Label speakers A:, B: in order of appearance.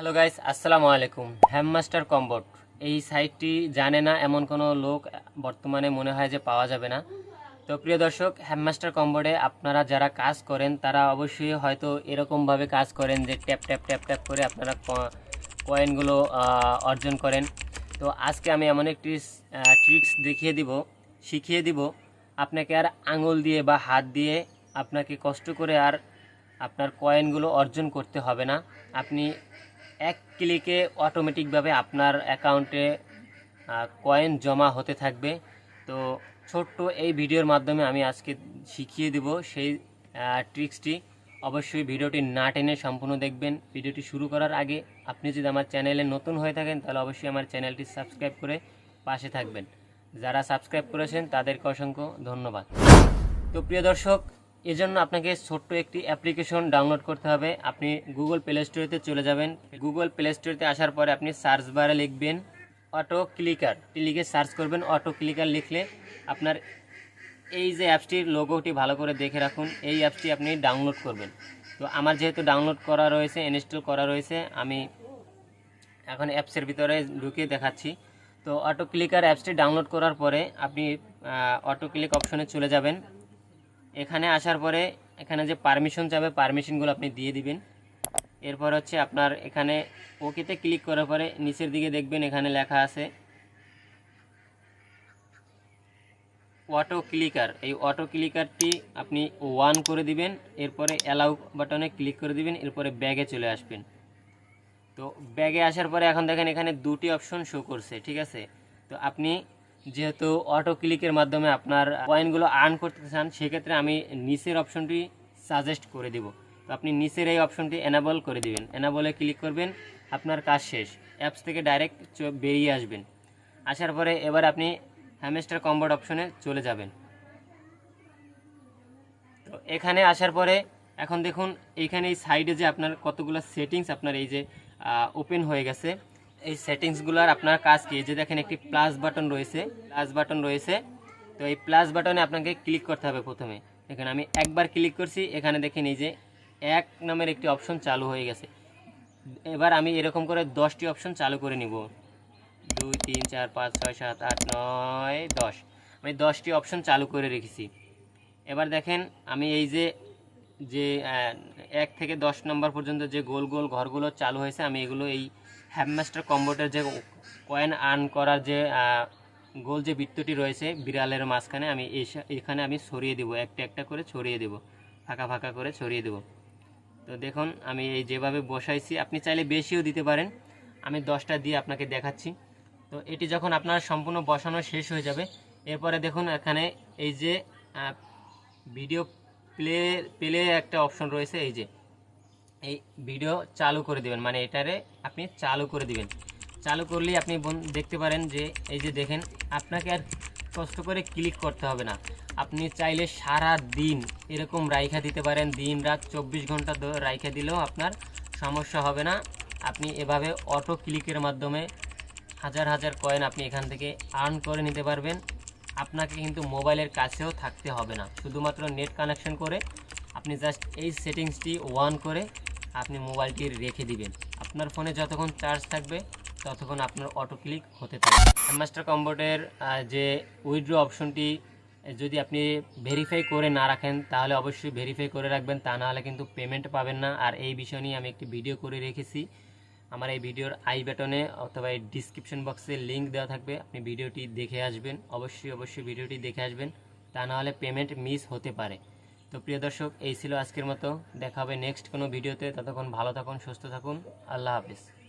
A: hello guys আসসালামু আলাইকুম হ্যামমাস্টার কম্বট এই সাইটটি জানে না এমন কোনো লোক বর্তমানে মনে হয় যে পাওয়া যাবে না তো প্রিয় দর্শক হ্যামমাস্টার কম্বটে আপনারা যারা কাজ করেন তারা অবশ্যই হয়তো এরকমভাবে কাজ করেন যে ট্যাপ ট্যাপ ট্যাপ ট্যাপ করে আপনারা কয়েনগুলো অর্জন করেন তো আজকে আমি এমন একটি ট্রিক্স দেখিয়ে দিব শিখিয়ে দিব আপনাকে আর আঙুল দিয়ে বা হাত দিয়ে আপনাকে কষ্ট করে আর আপনার কয়েনগুলো অর্জন করতে হবে না আপনি এক ক্লিকে অটোমেটিকভাবে আপনার অ্যাকাউন্টে কয়েন জমা হতে থাকবে তো ছোট্ট এই ভিডিওর মাধ্যমে আমি আজকে শিখিয়ে দেব সেই ট্রিক্সটি অবশ্যই ভিডিওটি না টেনে সম্পূর্ণ দেখবেন ভিডিওটি শুরু করার আগে আপনি যদি আমার চ্যানেলে নতুন হয়ে থাকেন তাহলে অবশ্যই আমার চ্যানেলটি সাবস্ক্রাইব করে পাশে থাকবেন যারা সাবস্ক্রাইব করেছেন তাদেরকে অসংখ্য ধন্যবাদ তো প্রিয় দর্শক এজন্য আপনাকে ছোট্ট একটি অ্যাপ্লিকেশন ডাউনলোড করতে হবে আপনি গুগল প্লে স্টোরেতে চলে যাবেন গুগল প্লে স্টোরেতে আসার পরে আপনি সার্চ বারে লিখবেন অটো ক্লিকার লিখে সার্চ করবেন অটো ক্লিকার লিখলে আপনার এই যে অ্যাপসটির লোগোটি ভালো করে দেখে রাখুন এই অ্যাপসটি আপনি ডাউনলোড করবেন তো আমার যেহেতু ডাউনলোড করা রয়েছে ইনস্টল করা রয়েছে আমি এখন অ্যাপসের ভিতরে ঢুকে দেখাচ্ছি তো অটো ক্লিকার অ্যাপসটি ডাউনলোড করার পরে আপনি অটো ক্লিক অপশনে চলে যাবেন এখানে আসার পরে এখানে যে পারমিশন যাবে পারমিশনগুলো আপনি দিয়ে দিবেন এরপর হচ্ছে আপনার এখানে ওকেতে ক্লিক করার পরে নিচের দিকে দেখবেন এখানে লেখা আছে অটো ক্লিকার এই অটো ক্লিকারটি আপনি ওয়ান করে দিবেন এরপরে অ্যালাউ বাটনে ক্লিক করে দিবেন এরপরে ব্যাগে চলে আসবেন তো ব্যাগে আসার পরে এখন দেখেন এখানে দুটি অপশন শো করছে ঠিক আছে তো আপনি যেহেতু অটো ক্লিকের মাধ্যমে আপনার কয়েনগুলো আর্ন করতে চান সেক্ষেত্রে আমি নিচের অপশনটি সাজেস্ট করে দিব তো আপনি নিচের এই অপশনটি এনাবল করে দিবেন এনাবলে ক্লিক করবেন আপনার কাজ শেষ অ্যাপস থেকে ডাইরেক্ট বেরিয়ে আসবেন আসার পরে এবার আপনি হ্যামেস্টার কম্বোড অপশনে চলে যাবেন তো এখানে আসার পরে এখন দেখুন এখানে এই সাইডে যে আপনার কতগুলো সেটিংস আপনার এই যে ওপেন হয়ে গেছে এই সেটিংসগুলোর আপনার কাজ কি যে দেখেন একটি প্লাস বাটন রয়েছে প্লাস বাটন রয়েছে তো এই প্লাস বাটনে আপনাকে ক্লিক করতে হবে প্রথমে দেখেন আমি একবার ক্লিক করছি এখানে দেখেন এই যে এক নামের একটি অপশন চালু হয়ে গেছে এবার আমি এরকম করে দশটি অপশন চালু করে নিব দুই তিন চার পাঁচ ছয় সাত আট নয় দশ আমি দশটি অপশন চালু করে রেখেছি এবার দেখেন আমি এই যে যে এক থেকে দশ নম্বর পর্যন্ত যে গোল গোল ঘরগুলো চালু হয়েছে আমি এগুলো এই হ্যামমাস্টার কম্বোটের যে কয়েন আর্ন করার যে গোল যে বৃত্তটি রয়েছে বিড়ালের মাঝখানে আমি এখানে আমি ছড়িয়ে দেবো একটা একটা করে ছড়িয়ে দেব ফাঁকা ফাঁকা করে ছড়িয়ে দেব তো দেখুন আমি এই যেভাবে বসাইছি আপনি চাইলে বেশিও দিতে পারেন আমি দশটা দিয়ে আপনাকে দেখাচ্ছি তো এটি যখন আপনার সম্পূর্ণ বসানো শেষ হয়ে যাবে এরপরে দেখুন এখানে এই যে ভিডিও প্লে প্লে একটা অপশন রয়েছে এই যে এই ভিডিও চালু করে দিবেন মানে এটারে আপনি চালু করে দিবেন চালু করলেই আপনি দেখতে পারেন যে এই যে দেখেন আপনাকে আর কষ্ট করে ক্লিক করতে হবে না আপনি চাইলে সারা দিন এরকম রাইখা দিতে পারেন দিন রাত চব্বিশ ঘন্টা রাইখা দিলেও আপনার সমস্যা হবে না আপনি এভাবে অটো ক্লিকের মাধ্যমে হাজার হাজার কয়েন আপনি এখান থেকে আর্ন করে নিতে পারবেন আপনাকে কিন্তু মোবাইলের কাছেও থাকতে হবে না শুধুমাত্র নেট কানেকশন করে আপনি জাস্ট এই সেটিংসটি ওয়ান করে আপনি মোবাইলটি রেখে দিবেন আপনার ফোনে যতক্ষণ চার্জ থাকবে ততক্ষণ আপনার অটো ক্লিক হতে থাকবে মাস্টার কম্বোটের যে উইড্রো অপশনটি যদি আপনি ভেরিফাই করে না রাখেন তাহলে অবশ্যই ভেরিফাই করে রাখবেন তা নাহলে কিন্তু পেমেন্ট পাবেন না আর এই বিষয় নিয়ে আমি একটি ভিডিও করে রেখেছি আমার এই ভিডিওর আই বাটনে অথবা এই ডিসক্রিপশন বক্সে লিঙ্ক দেওয়া থাকবে আপনি ভিডিওটি দেখে আসবেন অবশ্যই অবশ্যই ভিডিওটি দেখে আসবেন তা নাহলে পেমেন্ট মিস হতে পারে তো প্রিয় দর্শক এই ছিল আজকের মতো দেখা হবে নেক্সট কোনো ভিডিওতে ততক্ষণ ভালো থাকুন সুস্থ থাকুন আল্লাহ হাফিজ